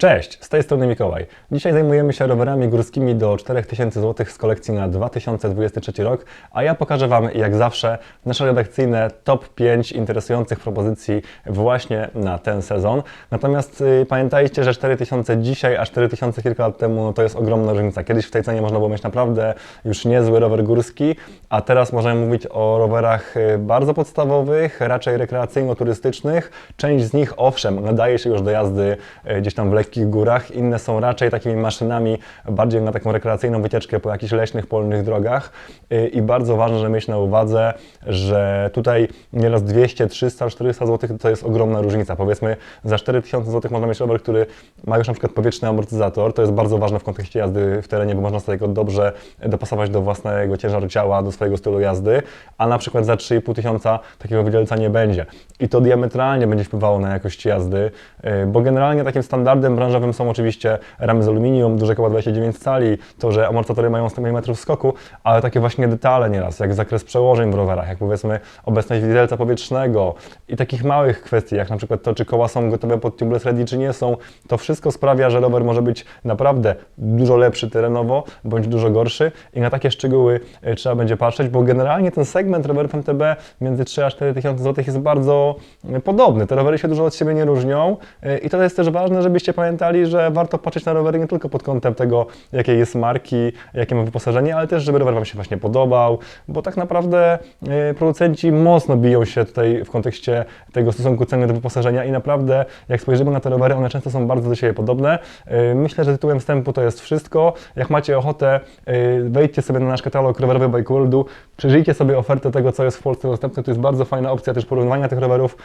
Cześć, z tej strony Mikołaj. Dzisiaj zajmujemy się rowerami górskimi do 4000 zł z kolekcji na 2023 rok, a ja pokażę Wam, jak zawsze, nasze redakcyjne top 5 interesujących propozycji właśnie na ten sezon. Natomiast y, pamiętajcie, że 4000 dzisiaj, a 4000 kilka lat temu no to jest ogromna różnica. Kiedyś w tej cenie można było mieć naprawdę już niezły rower górski, a teraz możemy mówić o rowerach y, bardzo podstawowych, raczej rekreacyjno-turystycznych. Część z nich, owszem, nadaje się już do jazdy y, gdzieś tam w górach, inne są raczej takimi maszynami bardziej na taką rekreacyjną wycieczkę po jakichś leśnych, polnych drogach Y, i bardzo ważne, żeby mieć na uwadze, że tutaj nieraz 200, 300, 400 zł to jest ogromna różnica. Powiedzmy za 4000 zł można mieć rower, który ma już na przykład powietrzny amortyzator, to jest bardzo ważne w kontekście jazdy w terenie, bo można sobie go dobrze dopasować do własnego ciężaru ciała, do swojego stylu jazdy, a na przykład za 3,5 tysiąca takiego wydzielca nie będzie. I to diametralnie będzie wpływało na jakość jazdy, y, bo generalnie takim standardem branżowym są oczywiście ramy z aluminium, duże koła 29 cali, to, że amortyzatory mają 100 mm skoku, ale takie właśnie detale nieraz, jak zakres przełożeń w rowerach, jak powiedzmy obecność widelca powietrznego i takich małych kwestii, jak na przykład to, czy koła są gotowe pod tubeless ready, czy nie są, to wszystko sprawia, że rower może być naprawdę dużo lepszy terenowo, bądź dużo gorszy i na takie szczegóły e, trzeba będzie patrzeć, bo generalnie ten segment rowerów MTB między 3 a 4 tysiące złotych jest bardzo e, podobny. Te rowery się dużo od siebie nie różnią e, i to jest też ważne, żebyście pamiętali, że warto patrzeć na rowery nie tylko pod kątem tego, jakiej jest marki, jakie ma wyposażenie, ale też, żeby rower Wam się właśnie podobał, bo tak naprawdę e, producenci mocno biją się tutaj w kontekście tego stosunku ceny do wyposażenia i naprawdę, jak spojrzymy na te rowery, one często są bardzo do siebie podobne. E, Myślę, że tytułem wstępu to jest wszystko. Jak macie ochotę, e, wejdźcie sobie na nasz katalog rowerowy Bike Worldu, przeżyjcie sobie ofertę tego, co jest w Polsce dostępne. To jest bardzo fajna opcja też porównywania tych rowerów.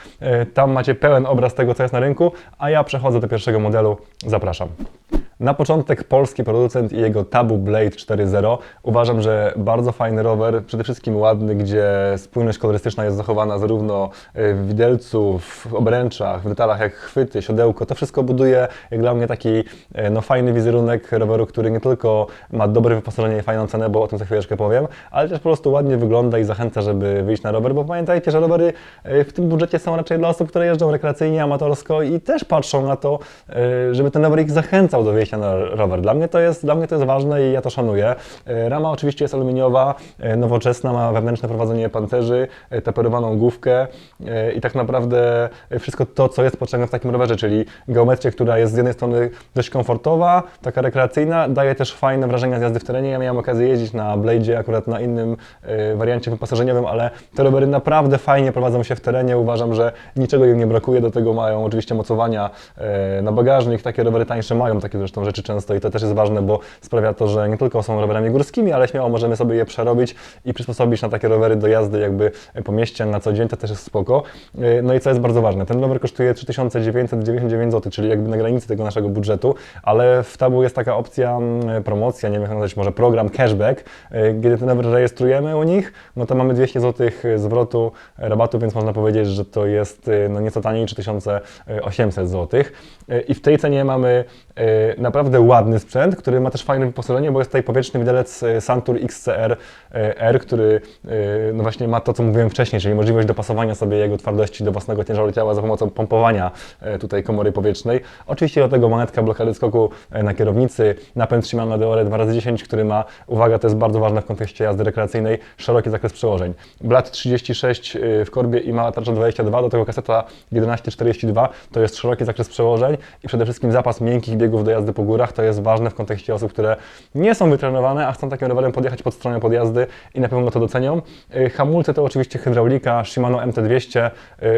Tam macie pełen obraz tego, co jest na rynku, a ja przechodzę do pierwszego modelu. Zapraszam. Na początek polski producent i jego Tabu Blade 4.0. Uważam, że bardzo fajny rower, przede wszystkim ładny, gdzie spójność kolorystyczna jest zachowana zarówno w widelcu, w obręczach, w detalach jak chwyty, siodełko. To wszystko buduje jak dla mnie taki e, no, fajny wizerunek roweru, który nie tylko ma dobre wyposażenie i fajną cenę, bo o tym za chwileczkę powiem, ale też po prostu ładnie wygląda i zachęca, żeby wyjść na rower, bo pamiętajcie, że rowery e, w tym budżecie są raczej dla osób, które jeżdżą rekreacyjnie, amatorsko i też patrzą na to, żeby ten rower ich zachęcał do wyjścia na rower. Dla mnie to jest, dla mnie to jest ważne i ja to szanuję. E, Rama oczywiście jest aluminiowa, e, nowoczesna, ma wewnętrzne prowadzenie pancerzy, e, taperowaną główkę i tak naprawdę wszystko to, co jest potrzebne w takim rowerze, czyli geometrię, która jest z jednej strony dość komfortowa, taka rekreacyjna, daje też fajne wrażenia z jazdy w terenie. Ja miałem okazję jeździć na Blade'zie, akurat na innym wariancie wyposażeniowym, ale te rowery naprawdę fajnie prowadzą się w terenie. Uważam, że niczego im nie brakuje. Do tego mają oczywiście mocowania na bagażnik. Takie rowery tańsze mają takie zresztą rzeczy często i to też jest ważne, bo sprawia to, że nie tylko są rowerami górskimi, ale śmiało możemy sobie je przerobić i przysposobić na takie rowery do jazdy jakby po mieście na co dzień, to też jest spoko. E, No i co jest bardzo ważne, ten rower kosztuje 3999 zł, czyli jakby na granicy tego naszego budżetu, ale w Tabu jest taka opcja promocja, nie wiem jak nazwać, może program cashback, e, kiedy ten rower rejestrujemy u nich, no to mamy 200 zł zwrotu e, rabatu, więc można powiedzieć, że to jest no nieco taniej 3800 zł. I w tej cenie mamy naprawdę ładny sprzęt, który ma też fajne wyposażenie, bo jest tutaj powietrzny widelec e, Santur XCR e, R, który e, no właśnie ma to, co mówiłem wcześniej, czyli możliwość dopasowania sobie jego twardości do własnego ciężaru ciała za pomocą pompowania tutaj komory powietrznej. Oczywiście do tego manetka blokady skoku na kierownicy, napęd trzymany na Deore 2x10, który ma, uwaga, to jest bardzo ważne w kontekście jazdy rekreacyjnej, szeroki zakres przełożeń. Blat 36 e, w korbie i mała tarcza 22, do tego kaseta 1142, to jest szeroki zakres przełożeń i przede wszystkim zapas miękkich biegów do jazdy po górach, to jest ważne w kontekście osób, które nie są wytrenowane, a chcą takim rowerem podjechać pod stronę podjazdy i na pewno to docenią. E, Hamulce to oczywiście hydraulika Shimano MT200, e,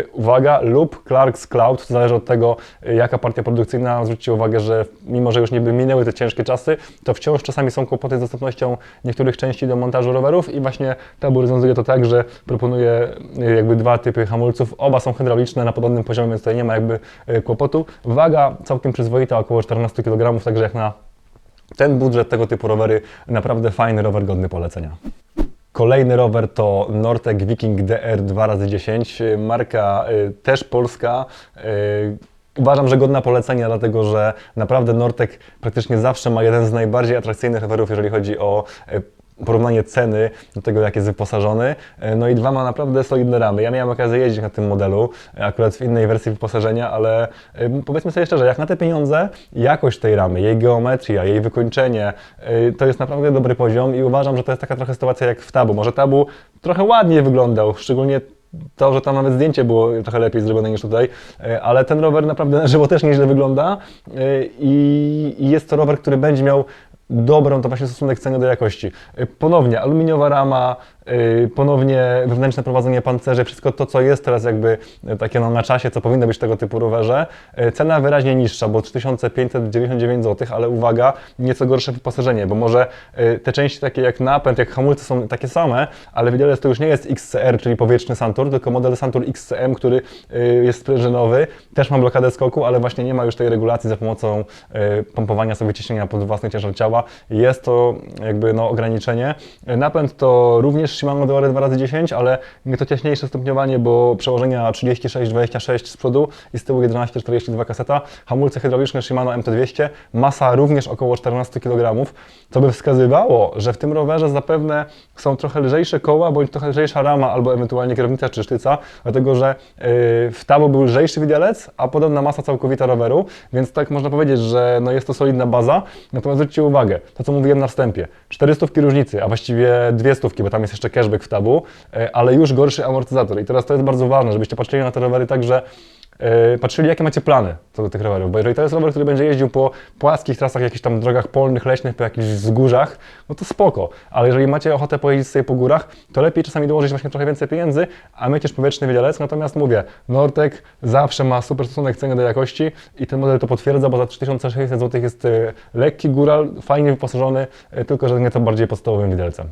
uwaga, lub Clark's Cloud, to zależy od tego, e, jaka partia produkcyjna. Zwróćcie uwagę, że mimo, że już niby minęły te ciężkie czasy, to wciąż czasami są kłopoty z dostępnością niektórych części do montażu rowerów i właśnie Tabu rozwiązuje to tak, że proponuje jakby dwa typy hamulców. Oba są hydrauliczne na podobnym poziomie, więc tutaj nie ma jakby kłopotu. Waga całkiem przyzwoita, około 14 kg, także jak na ten budżet tego typu rowery, naprawdę fajny rower, godny polecenia. Kolejny rower to Nortek Viking DR 2x10, marka y, też polska. y, Uważam, że godna polecenia, dlatego że naprawdę Nortek praktycznie zawsze ma jeden z najbardziej atrakcyjnych rowerów, jeżeli chodzi o y, porównanie ceny do tego, jak jest wyposażony. E, No i dwa ma naprawdę solidne ramy. Ja miałem okazję jeździć na tym modelu, e, akurat w innej wersji wyposażenia, ale e, powiedzmy sobie szczerze, jak na te pieniądze, jakość tej ramy, jej geometria, jej wykończenie, to jest naprawdę dobry poziom i uważam, że to jest taka trochę sytuacja jak w Tabu. Może Tabu trochę ładniej wyglądał, szczególnie to, że tam nawet zdjęcie było trochę lepiej zrobione niż tutaj, ale ten rower naprawdę na żywo też nieźle wygląda i jest to rower, który będzie miał dobrą to właśnie stosunek ceny do jakości. E, Ponownie aluminiowa rama, ponownie wewnętrzne prowadzenie pancerzy, wszystko to, co jest teraz jakby e, takie no, na czasie, co powinno być tego typu rowerze. E, Cena wyraźnie niższa, bo 3599 zł, ale uwaga, nieco gorsze wyposażenie, bo może te części takie jak napęd, jak hamulce są takie same, ale widelec to już nie jest XCR, czyli powietrzny Santur, tylko model Santur XCM, który jest sprężynowy, też ma blokadę skoku, ale właśnie nie ma już tej regulacji za pomocą pompowania sobie ciśnienia pod własny ciężar ciała. Jest to jakby no, ograniczenie. Napęd to również Shimano Deore 2x10, ale to ciaśniejsze stopniowanie, bo przełożenia 36-26 z przodu i z tyłu 11-42 kaseta. Hamulce hydrauliczne Shimano MT200, masa również około 14 kg, co by wskazywało, że w tym rowerze zapewne są trochę lżejsze koła, bądź trochę lżejsza rama, albo ewentualnie kierownica czy sztyca, dlatego że yy, w Tabo był lżejszy widelec, a podobna masa całkowita roweru, więc tak można powiedzieć, że no jest to solidna baza. Natomiast zwróćcie uwagę, to co mówiłem na wstępie, 400 różnicy, a właściwie 200, bo tam jest jeszcze cashback w Tabu, yy, ale już gorszy amortyzator. I teraz to jest bardzo ważne, żebyście patrzyli na te rowery tak, że Yy, patrzyli, jakie macie plany co do tych rowerów, bo jeżeli to jest rower, który będzie jeździł po płaskich trasach, jakichś tam drogach polnych, leśnych, po jakichś wzgórzach, no to spoko, ale jeżeli macie ochotę pojeździć sobie po górach, to lepiej czasami dołożyć właśnie trochę więcej pieniędzy, a mieć powietrzny widelec, natomiast mówię, Nortek zawsze ma super stosunek ceny do jakości i ten model to potwierdza, bo za 3600 zł jest yy, lekki góral, fajnie wyposażony, tylko że nieco bardziej podstawowym widelcem.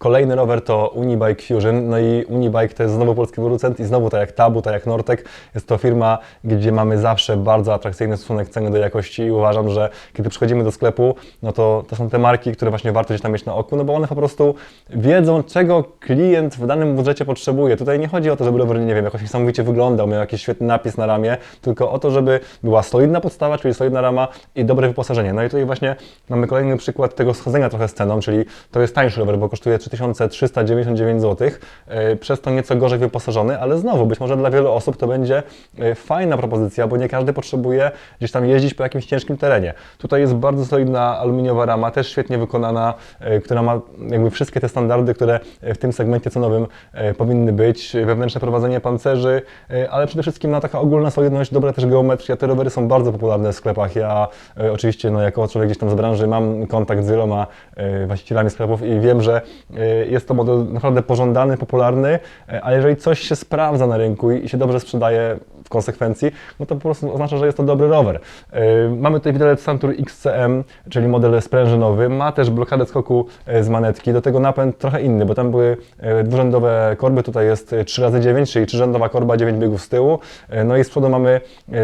Kolejny rower to Unibike Fusion, no i Unibike to jest znowu polski producent i znowu tak jak Tabu, tak jak Nortek, jest to firma, gdzie mamy zawsze bardzo atrakcyjny stosunek ceny do jakości i uważam, że kiedy przychodzimy do sklepu, no to to są te marki, które właśnie warto gdzieś tam mieć na oku, no bo one po prostu wiedzą, czego klient w danym budżecie potrzebuje. Tutaj nie chodzi o to, żeby rower, nie wiem, jakoś niesamowicie wyglądał, miał jakiś świetny napis na ramię, tylko o to, żeby była solidna podstawa, czyli solidna rama i dobre wyposażenie. No i tutaj właśnie mamy kolejny przykład tego schodzenia trochę z ceną, czyli to jest tańszy rower, bo kosztuje 3399 zł, e, przez to nieco gorzej wyposażony, ale znowu być może dla wielu osób to będzie e, fajna propozycja, bo nie każdy potrzebuje gdzieś tam jeździć po jakimś ciężkim terenie. Tutaj jest bardzo solidna aluminiowa rama, też świetnie wykonana, e, która ma jakby wszystkie te standardy, które w tym segmencie cenowym powinny być. Wewnętrzne prowadzenie pancerzy, ale przede wszystkim na taka ogólna solidność, dobra też geometria. Te rowery są bardzo popularne w sklepach. Ja oczywiście no, jako człowiek gdzieś tam z branży mam kontakt z wieloma właścicielami sklepów i wiem, że jest to model naprawdę pożądany, popularny, e, a jeżeli coś się sprawdza na rynku i się dobrze sprzedaje w konsekwencji, no to po prostu oznacza, że jest to dobry rower. E, Mamy tutaj widelec Santur XCM, czyli model sprężynowy, ma też blokadę skoku z manetki, do tego napęd trochę inny, bo tam były dwurzędowe korby, tutaj jest 3x9, czyli trzyrzędowa korba, 9 biegów z tyłu, no i z przodu mamy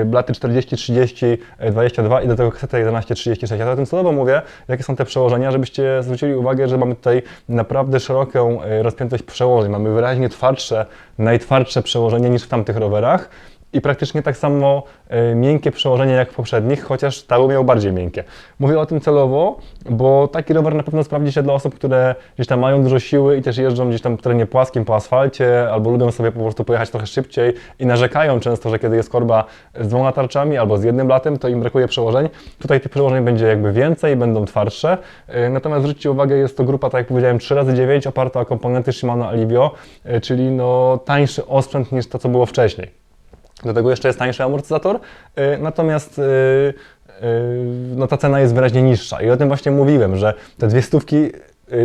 blaty 40, 30, e, 22 i do tego kaseta 11, 36. Ja o tym celowo mówię, jakie są te przełożenia, żebyście zwrócili uwagę, że mamy tutaj naprawdę szeroką e, rozpiętość przełożeń, mamy wyraźnie twardsze, najtwardsze przełożenie niż w tamtych rowerach i praktycznie tak samo e, miękkie przełożenie jak w poprzednich, chociaż Tabu miał bardziej miękkie. Mówię o tym celowo, bo taki rower na pewno sprawdzi się dla osób, które gdzieś tam mają dużo siły i też jeżdżą gdzieś tam w terenie płaskim po asfalcie, albo lubią sobie po prostu pojechać trochę szybciej i narzekają często, że kiedy jest korba z dwoma tarczami albo z jednym blatem, to im brakuje przełożeń. Tutaj tych przełożeń będzie jakby więcej, będą twardsze. E, Natomiast zwróćcie uwagę, jest to grupa, tak jak powiedziałem, 3x9 oparta o komponenty Shimano Alivio, e, czyli no tańszy osprzęt niż to, co było wcześniej. Do tego jeszcze jest tańszy amortyzator, y, natomiast y, y, no ta cena jest wyraźnie niższa. I o tym właśnie mówiłem, że te dwie stówki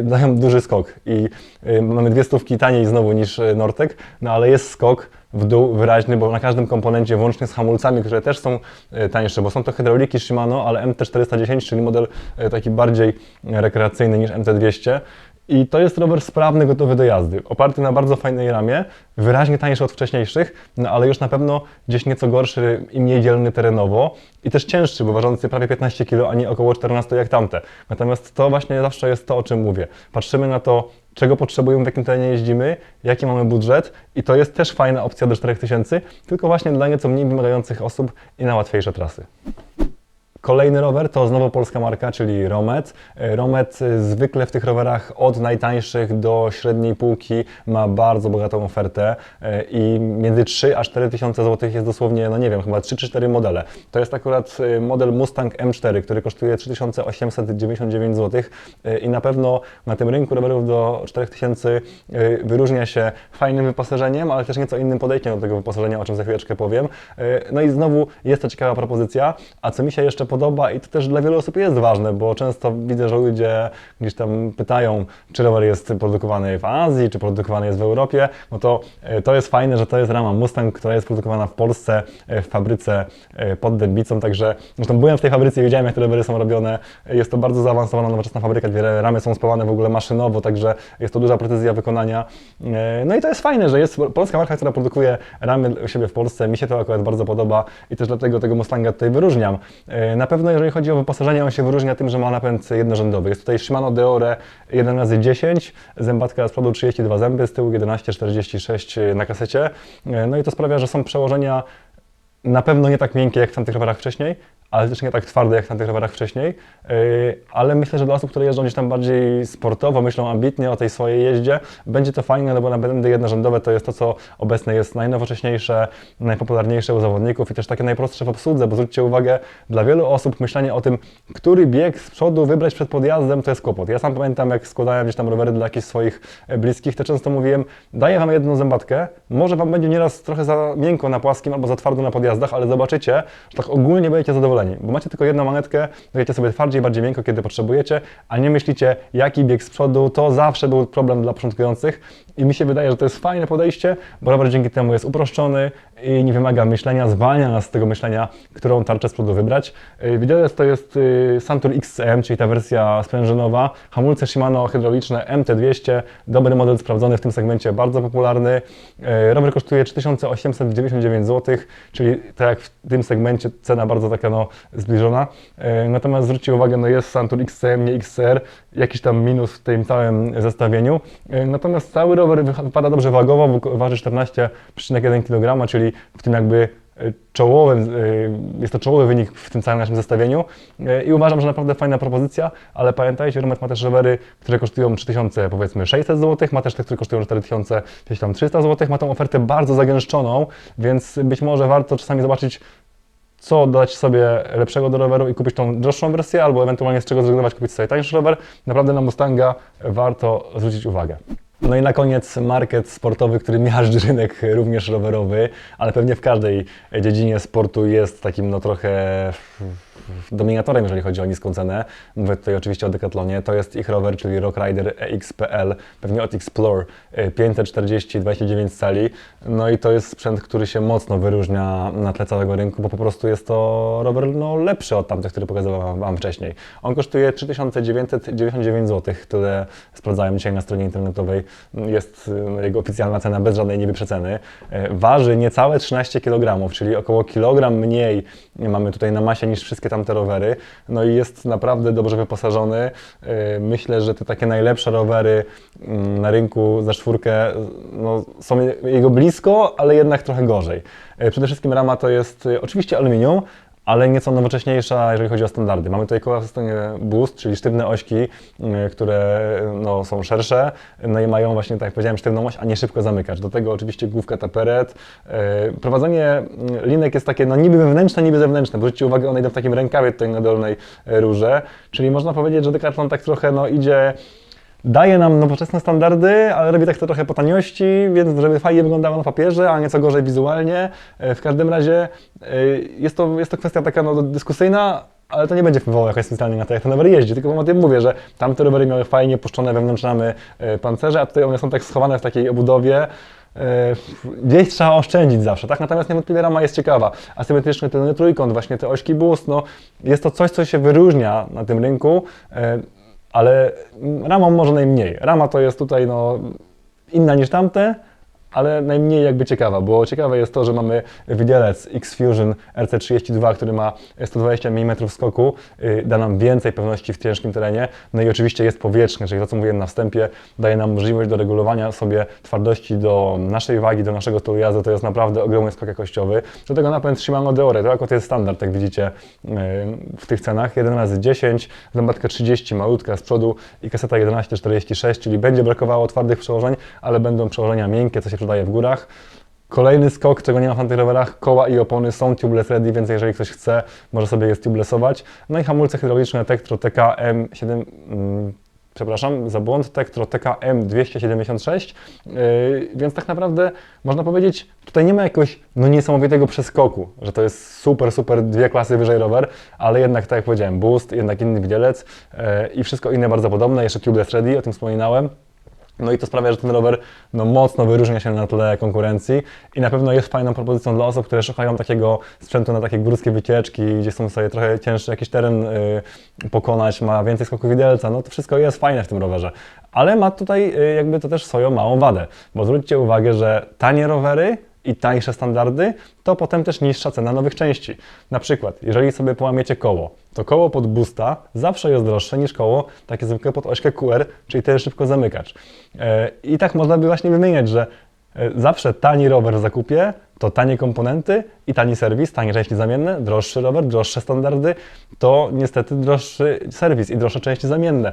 dają duży skok i mamy dwie stówki taniej znowu niż Nortek, no ale jest skok w dół wyraźny, bo na każdym komponencie, włącznie z hamulcami, które też są tańsze, bo są to hydrauliki Shimano, ale MT410, czyli model taki bardziej rekreacyjny niż MT200. I to jest rower sprawny, gotowy do jazdy, oparty na bardzo fajnej ramie, wyraźnie tańszy od wcześniejszych, no ale już na pewno gdzieś nieco gorszy i mniej dzielny terenowo i też cięższy, bo ważący prawie 15 kg, a nie około 14 jak tamte. Natomiast to właśnie zawsze jest to, o czym mówię. Patrzymy na to, czego potrzebujemy, w jakim terenie jeździmy, jaki mamy budżet i to jest też fajna opcja do 4000, tylko właśnie dla nieco mniej wymagających osób i na łatwiejsze trasy. Kolejny rower to znowu polska marka, czyli Romet. E, Romet e, zwykle w tych rowerach od najtańszych do średniej półki ma bardzo bogatą ofertę e, i między 3 a 4 tysiące złotych jest dosłownie, no nie wiem, chyba 3 czy 4 modele. To jest akurat model Mustang M4, który kosztuje 3899 zł e, i na pewno na tym rynku rowerów do 4000 e, wyróżnia się fajnym wyposażeniem, ale też nieco innym podejściem do tego wyposażenia, o czym za chwileczkę powiem. No i znowu jest to ciekawa propozycja, a co mi się jeszcze podoba i to też dla wielu osób jest ważne, bo często widzę, że ludzie gdzieś tam pytają, czy rower jest produkowany w Azji, czy produkowany jest w Europie, no to e, to jest fajne, że to jest rama Mustang, która jest produkowana w Polsce, e, w fabryce e, pod Dębicą, także zresztą byłem w tej fabryce i wiedziałem, jak te rowery są robione. Jest to bardzo zaawansowana, nowoczesna fabryka, dwie ramy są spawane w ogóle maszynowo, także jest to duża precyzja wykonania. No i to jest fajne, że jest polska marka, która produkuje ramy u siebie w Polsce. Mi się to akurat bardzo podoba i też dlatego tego Mustanga tutaj wyróżniam. Na pewno jeżeli chodzi o wyposażenie, on się wyróżnia tym, że ma napęd jednorzędowy. Jest tutaj Shimano Deore 1x10, zębatka z przodu 32 zęby, z tyłu 11,46 na kasecie. E, No i to sprawia, że są przełożenia na pewno nie tak miękkie jak w tamtych rowerach wcześniej, ale też nie tak twarde jak w tamtych rowerach wcześniej. Yy, ale myślę, że dla osób, które jeżdżą gdzieś tam bardziej sportowo, myślą ambitnie o tej swojej jeździe, będzie to fajne, no bo napędy jednorzędowe to jest to, co obecnie jest najnowocześniejsze, najpopularniejsze u zawodników i też takie najprostsze w obsłudze, bo zwróćcie uwagę, dla wielu osób myślenie o tym, który bieg z przodu wybrać przed podjazdem, to jest kłopot. Ja sam pamiętam, jak składałem gdzieś tam rowery dla jakichś swoich e, bliskich, to często mówiłem, daję Wam jedną zębatkę, może Wam będzie nieraz trochę za miękko na płaskim albo za twardo na ale zobaczycie, że tak ogólnie będziecie zadowoleni, bo macie tylko jedną manetkę, dajecie sobie twardziej, bardziej miękko, kiedy potrzebujecie, a nie myślicie, jaki bieg z przodu, to zawsze był problem dla początkujących. I mi się wydaje, że to jest fajne podejście, bo rower dzięki temu jest uproszczony i nie wymaga myślenia, zwalnia nas z tego myślenia, którą tarczę z przodu wybrać. Yy, Widelec to jest yy, Santur XCM, czyli ta wersja sprężynowa, hamulce Shimano hydrauliczne MT200, dobry model sprawdzony w tym segmencie, bardzo popularny. Yy, Rower kosztuje 3899 zł, czyli tak jak w tym segmencie cena bardzo taka no, zbliżona. Natomiast zwróćcie uwagę, no jest Santur XCM, nie XCR, jakiś tam minus w tym całym zestawieniu. Natomiast cały rower wy- wypada dobrze wagowo, waży 14,1 kg, czyli w tym jakby y, czołowym, y, jest to czołowy wynik w tym całym naszym zestawieniu Y, i uważam, że naprawdę fajna propozycja, ale pamiętajcie, Romet ma też rowery, które kosztują 3600 powiedzmy 600 zł, ma też te, które kosztują 4300 zł, ma tą ofertę bardzo zagęszczoną, więc być może warto czasami zobaczyć co dać sobie lepszego do roweru i kupić tą droższą wersję, albo ewentualnie z czego zrezygnować, kupić sobie tańszy rower. Naprawdę na Mustanga warto zwrócić uwagę. No i na koniec market sportowy, który miażdży rynek również rowerowy, ale pewnie w każdej dziedzinie sportu jest takim no trochę dominatorem, jeżeli chodzi o niską cenę. Mówię tutaj oczywiście o Decathlonie. To jest ich rower, czyli Rock Rider EXPL, pewnie od Explore, y, 540 29 cali. No i to jest sprzęt, który się mocno wyróżnia na tle całego rynku, bo po prostu jest to rower no, lepszy od tamtych, który pokazywałem Wam wcześniej. On kosztuje 3999 zł, które sprawdzałem dzisiaj na stronie internetowej. Jest y, jego oficjalna cena bez żadnej niby przeceny. Y, Waży niecałe 13 kg, czyli około kilogram mniej mamy tutaj na masie niż wszystkie tamte rowery. No i jest naprawdę dobrze wyposażony. Yy, Myślę, że te takie najlepsze rowery mm, na rynku za czwórkę no, są jego blisko, ale jednak trochę gorzej. Yy, Przede wszystkim rama to jest yy, oczywiście aluminium, ale nieco nowocześniejsza, jeżeli chodzi o standardy. Mamy tutaj koła w systemie Boost, czyli sztywne ośki, y, które no, są szersze, no i mają właśnie, tak jak powiedziałem, sztywną oś, a nie szybko zamykać. Do tego oczywiście główka taperet. Y, Prowadzenie y, linek jest takie no, niby wewnętrzne, niby zewnętrzne. Zwróćcie uwagę, one idą w takim rękawie tutaj na dolnej y, rurze, czyli można powiedzieć, że Decathlon tak trochę no, idzie daje nam nowoczesne standardy, ale robi tak to trochę po taniości, więc żeby fajnie wyglądało na papierze, a nieco gorzej wizualnie. E, W każdym razie e, jest to, jest to kwestia taka no, dyskusyjna, ale to nie będzie wpływało jakoś specjalnie na to, jak ten rower jeździ, tylko o tym mówię, że tamte rowery miały fajnie puszczone wewnątrz ramy e, pancerze, a tutaj one są tak schowane w takiej obudowie, Gdzieś trzeba oszczędzić zawsze, tak? Natomiast niewątpliwie rama jest ciekawa. Asymetryczny tylny trójkąt, właśnie te ośki boost, no, jest to coś, co się wyróżnia na tym rynku, ale ramą może najmniej. Rama to jest tutaj no, inna niż tamte, ale najmniej jakby ciekawa, bo ciekawe jest to, że mamy widelec X-Fusion RC32, który ma 120 mm skoku, yy, da nam więcej pewności w ciężkim terenie, no i oczywiście jest powietrzny, czyli to co mówiłem na wstępie, daje nam możliwość do regulowania sobie twardości do naszej wagi, do naszego stylu jazdy, to jest naprawdę ogromny skok jakościowy. Do tego napęd Shimano Deore, to to jest standard, jak widzicie yy, w tych cenach, 1 razy 10 zębatka 30, malutka z przodu i kaseta 11,46, czyli będzie brakowało twardych przełożeń, ale będą przełożenia miękkie, co się przydaje w górach. Kolejny skok, czego nie ma w tamtych rowerach, koła i opony są tubeless ready, więc jeżeli ktoś chce, może sobie je stubelessować. No i hamulce hydrauliczne Tektro TK M7, mm, przepraszam, za błąd, Tektro TK M276, yy, więc tak naprawdę można powiedzieć, tutaj nie ma jakiegoś no, niesamowitego przeskoku, że to jest super, super dwie klasy wyżej rower, ale jednak tak jak powiedziałem, boost, jednak inny widelec yy, i wszystko inne bardzo podobne, jeszcze tubeless ready, o tym wspominałem. No i to sprawia, że ten rower no, mocno wyróżnia się na tle konkurencji i na pewno jest fajną propozycją dla osób, które szukają takiego sprzętu na takie górskie wycieczki, gdzie są sobie trochę cięższy jakiś teren y, pokonać, ma więcej skoków widelca, no to wszystko jest fajne w tym rowerze. Ale ma tutaj y, jakby to też swoją małą wadę, bo zwróćcie uwagę, że tanie rowery i tańsze standardy, to potem też niższa cena nowych części. Na przykład, jeżeli sobie połamiecie koło, to koło pod boosta zawsze jest droższe niż koło takie zwykłe pod ośkę QR, czyli ten szybko zamykacz. E, I tak można by właśnie wymieniać, że e, zawsze tani rower w zakupie to tanie komponenty i tani serwis, tanie części zamienne, droższy rower, droższe standardy, to niestety droższy serwis i droższe części zamienne.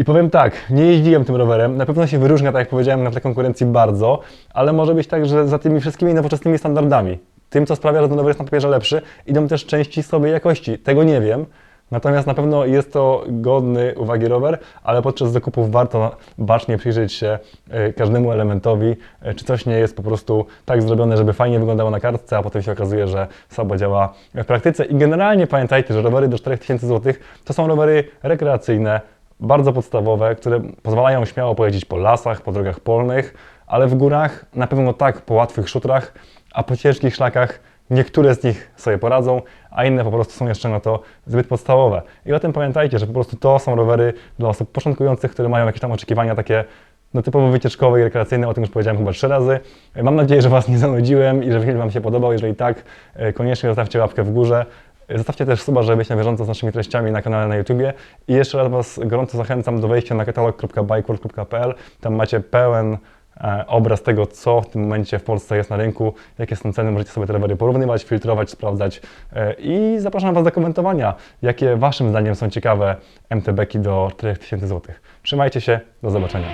I powiem tak, nie jeździłem tym rowerem, na pewno się wyróżnia, tak jak powiedziałem, na tle konkurencji bardzo, ale może być tak, że za tymi wszystkimi nowoczesnymi standardami, tym co sprawia, że ten rower jest na papierze lepszy, idą też części słabej jakości. Tego nie wiem, natomiast na pewno jest to godny uwagi rower, ale podczas zakupów warto bacznie przyjrzeć się y, każdemu elementowi, y, czy coś nie jest po prostu tak zrobione, żeby fajnie wyglądało na kartce, a potem się okazuje, że słabo działa w praktyce. I generalnie pamiętajcie, że rowery do 4000 zł to są rowery rekreacyjne, bardzo podstawowe, które pozwalają śmiało pojeździć po lasach, po drogach polnych, ale w górach na pewno tak, po łatwych szutrach, a po ciężkich szlakach niektóre z nich sobie poradzą, a inne po prostu są jeszcze na to zbyt podstawowe. I o tym pamiętajcie, że po prostu to są rowery dla osób początkujących, które mają jakieś tam oczekiwania takie no typowo wycieczkowe i rekreacyjne, o tym już powiedziałem chyba trzy razy. Mam nadzieję, że Was nie zanudziłem i że film Wam się podobał. Jeżeli tak, e, koniecznie zostawcie łapkę w górze. Zostawcie też suba, żeby być na bieżąco z naszymi treściami na kanale na YouTubie. I jeszcze raz Was gorąco zachęcam do wejścia na katalog.bikeworld.pl. Tam macie pełen e, obraz tego, co w tym momencie w Polsce jest na rynku, jakie są ceny, możecie sobie te rowery porównywać, filtrować, sprawdzać. E, I zapraszam Was do komentowania, jakie Waszym zdaniem są ciekawe MTB-ki do 4000 zł. Trzymajcie się, do zobaczenia.